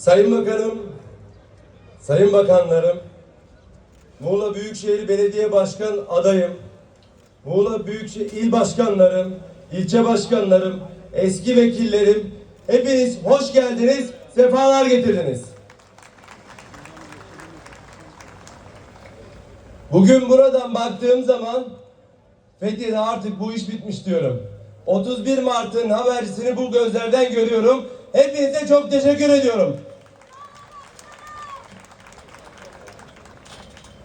Sayın Bakanım, Sayın Bakanlarım, Muğla Büyükşehir Belediye Başkan adayım, Muğla Büyükşehir İl Başkanlarım, ilçe başkanlarım, eski vekillerim, hepiniz hoş geldiniz, sefalar getirdiniz. Bugün buradan baktığım zaman Fethiye'de artık bu iş bitmiş diyorum. 31 Mart'ın habercisini bu gözlerden görüyorum. Hepinize çok teşekkür ediyorum.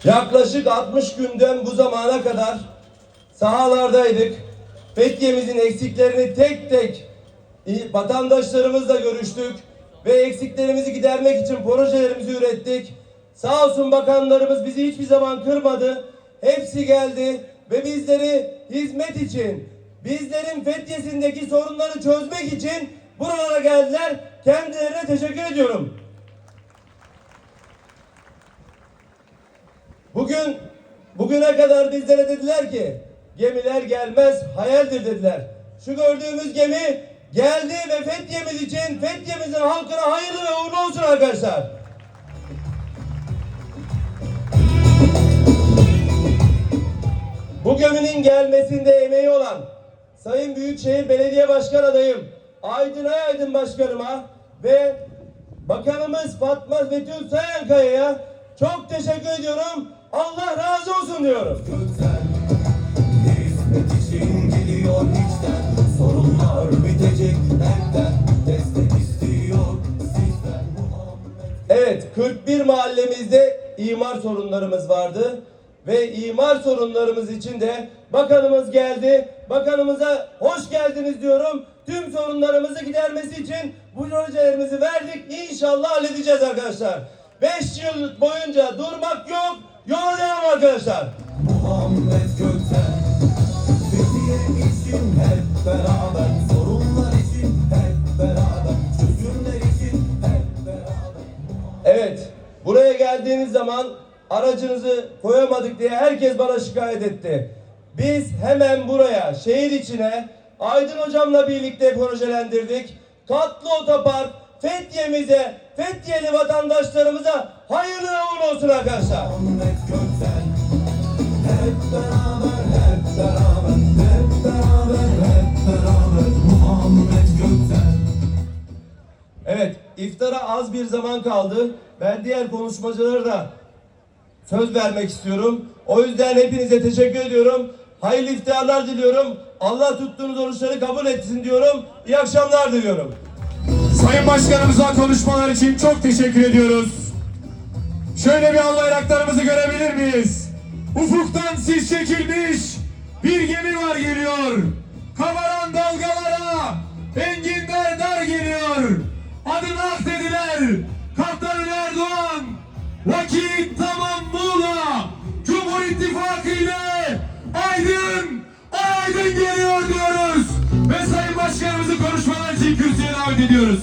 Yaklaşık 60 günden bu zamana kadar sahalardaydık. Fethiye'mizin eksiklerini tek tek vatandaşlarımızla görüştük ve eksiklerimizi gidermek için projelerimizi ürettik. Sağ olsun bakanlarımız bizi hiçbir zaman kırmadı. Hepsi geldi ve bizleri hizmet için, bizlerin Fethiye'sindeki sorunları çözmek için buralara geldiler. Kendilerine teşekkür ediyorum. Bugün bugüne kadar bizlere dediler ki gemiler gelmez hayaldir dediler. Şu gördüğümüz gemi geldi ve Fethiye'miz için Fethiye'mizin halkına hayırlı ve uğurlu olsun arkadaşlar. Bu geminin gelmesinde emeği olan Sayın Büyükşehir Belediye Başkan adayım Aydın Ayaydın Başkanıma ve Bakanımız Fatma Betül Sayankaya'ya çok teşekkür ediyorum. Allah razı olsun diyorum. Hizmet için geliyor içten Sorunlar bitecek elden Destek istiyor sizden Muhammed Evet 41 mahallemizde imar sorunlarımız vardı. Ve imar sorunlarımız için de bakanımız geldi. Bakanımıza hoş geldiniz diyorum. Tüm sorunlarımızı gidermesi için bu projelerimizi verdik. İnşallah halledeceğiz arkadaşlar. 5 yıl boyunca durmak yok. Yola devam arkadaşlar. Muhammed Gökten Fethiye için hep beraber Sorunlar için hep beraber Çözümler için hep beraber Evet, buraya geldiğiniz zaman aracınızı koyamadık diye herkes bana şikayet etti. Biz hemen buraya, şehir içine Aydın Hocam'la birlikte projelendirdik. Katlı otopark Fethiye'mize, Fethiyeli vatandaşlarımıza hayırlı uğurlu olsun arkadaşlar. Muhammed Gökten Hep beraber hep beraber Hep beraber hep beraber Muhammed Gökten Evet, iftara az bir zaman kaldı. Ben diğer konuşmacılara da söz vermek istiyorum. O yüzden hepinize teşekkür ediyorum. Hayırlı iftarlar diliyorum. Allah tuttuğunuz oruçları kabul etsin diyorum. İyi akşamlar diliyorum. Sayın Başkanımıza konuşmalar için çok teşekkür ediyoruz. Şöyle bir al bayraklarımızı görebilir miyiz? Ufuktan sis çekilmiş bir gemi var geliyor. Kabaran dalgalara enginler dar geliyor. Adını ak dediler. Kaptan Erdoğan. Vakit geliyor diyoruz.